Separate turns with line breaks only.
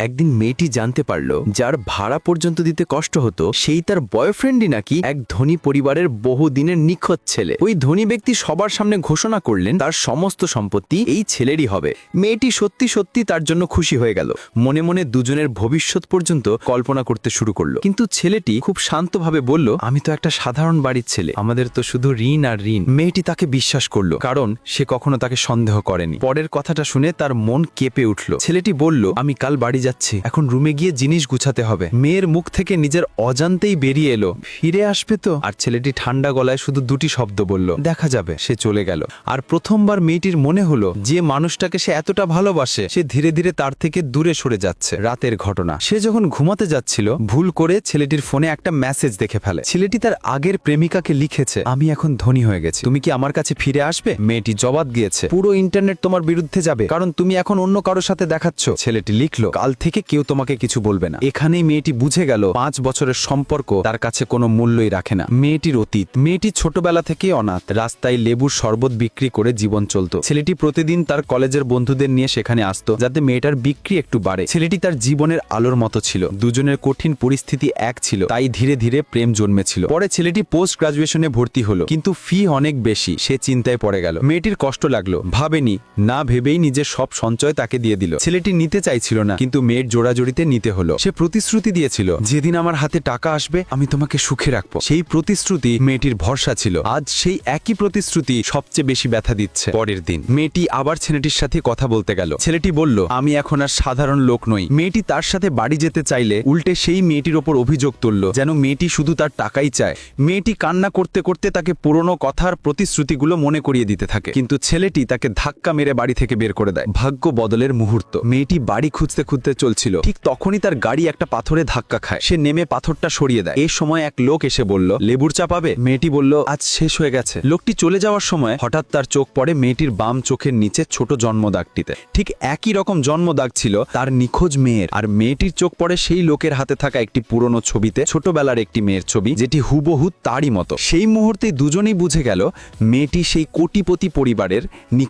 একদিন মেয়েটি জানতে পারল, যার ভাড়া পর্যন্ত দিতে কষ্ট হতো, সেই তার বয়ফ্রেন্ডই নাকি এক ধনী পরিবারের বহুদিনের নিখোঁজ ছেলে। ওই ধনী ব্যক্তি সবার সামনে ঘোষণা করলেন, তার সমস্ত সম্পত্তি এই ছেলেরই হবে। মেয়েটি সত্যি সত্যি তার জন্য খুশি হয়ে গেল। মনে মনে দুজনের ভবিষ্যৎ পর্যন্ত কল্পনা করতে শুরু করল। কিন্তু ছেলেটি খুব শান্তভাবে বলল, আমি তো একটা সাধারণ বাড়ির ছেলে। আমাদের তো শুধু ঋণ আর ঋণ। মেয়েটি তাকে বিশ্বাস করল, কারণ সে কখনো তাকে সন্দেহ করেনি। পরের কথাটা শুনে তার মন কেঁপে উঠল। ছেলেটি বলল, আমি কাল বাড়ি যাচ্ছি। এখন রুমে গিয়ে জিনিস গুছাতে হবে। মেয়ের মুখ থেকে নিজের অজান্তেই বেরিয়ে এলো। ফিরে আসবে তো? আর ছেলেটি ঠান্ডা গলায় শুধু দুটি শব্দ বলল, দেখা যাবে। সে চলে গেল। আর প্রথমবার মেয়েটির মনে হলো, যে মানুষটাকে সে এতটা ভালোবাসে, সে ধীরে ধীরে তার থেকে দূরে সরে যাচ্ছে। রাতের ঘটনা। সে যখন ঘুমাতে যাচ্ছিল, ভুল করে ছেলেটির ফোনে একটা মেসেজ দেখে ফেলে। ছেলেটি তার আগের প্রেমিকাকে লিখেছে, আমি এখন ধনী হয়ে গেছি। তুমি কি আমার কাছে ফিরে আসবে? মেয়েটি জবাব দিয়েছে, পুরো ইন্টারনেট তোমার বিরুদ্ধে যাবে, কারণ তুমি এখন অন্য কারোর সাথে দেখাচ্ছ। ছেলেটি লিখলো, কাল থেকে কেউ তোমাকে কিছু বলবে না। এখানেই মেয়েটি বুঝে গেল, পাঁচ বছরের সম্পর্ক তার কাছে কোনো মূল্যই রাখে না। মেয়েটির অতীত, মেয়েটি ছোটবেলা থেকে অনাথ, রাস্তায় লেবুর শরবত বিক্রি করে জীবন চলতো। ছেলেটি প্রতিদিন তার কলেজের বন্ধুদের নিয়ে সেখানে আসতো, যাতে মেয়েটার বিক্রি একটু বাড়ে। ছেলেটি তার জীবনের আলোর মতো ছিল, দুজনের কঠিন পরিস্থিতি এক ছিল, তাই ধীরে ধীরে প্রেম জন্মেছিল। পরে ছেলেটি পোস্ট গ্রাজুয়েশনে ভর্তি হলো, কিন্তু ফি অনেক বেশি, সে চিন্তায় পড়ে গেল। মেয়েটির কষ্ট লাগল, ভাবেনি, না ভেবেই নিজের সব সঞ্চয় তাকে দিয়ে দিল। ছেলেটি নিতে চাইছিল না, কিন্তু মেয়ের জোড়াজড়িতে নিতে হলো। সে প্রতিশ্রুতি দিয়েছিল, যেদিন আমার হাতে টাকা আসবে, আমি তোমাকে সুখে রাখব। সেই প্রতিশ্রুতি মেয়েটির ভরসা ছিল। আজ সেই একই প্রতিশ্রুতি সবচেয়ে বেশি ব্যথা দিচ্ছে। পরের দিন, মেয়েটি আবার ছেলেটির সাথে কথা বলতে গেল। ছেলেটি বলল, আমি এখন আর সাধারণ লোক নই। মেয়েটি তার সাথে বাড়ি যেতে চাইলে উল্টে সেই মেয়েটির ওপর অভিযোগ তুলল, যেন মেয়েটি শুধু তার টাকাই চায়। মেয়েটি কান্না করতে করতে তাকে পুরনো কথার প্রতিশ্রুতিগুলো মনে করিয়ে দিতে থাকে, কিন্তু ছেলেটি তাকে ধাক্কা মেরে বাড়ি থেকে বের করে দেয়। ভাগ্য বদলের মুহূর্ত। মেয়েটি বাড়ি খুঁজতে খুঁজতে চলছিল। ঠিক তখনই তার গাড়ি একটা পাথরে ধাক্কা খায়। সে নেমে পাথরটা সরিয়ে দেয়। এই সময় এক লোক এসে বলল, লেবুর চা পাবে? মেয়েটি বলল, আজ শেষ হয়ে গেছে। লোকটি চলে যাওয়ার সময় হঠাৎ তার চোখ পড়ে মেয়েটির বাম চোখের নিচে ছোট জন্মদাগটিতে। ঠিক একই রকম জন্মদাগ ছিল তার নিখোঁজ মেয়ের। আর মেয়েটির চোখ পড়ে সেই লোকের হাতে থাকা একটি পুরনো ছবিতে ছোটবেলার একটি মেয়ের ছবি, যেটি হুবহু তারই মতো। সেই মুহূর্তে দুজনেই বুঝে গেল, মেয়েটি সেই কোটিপতি পরিবারের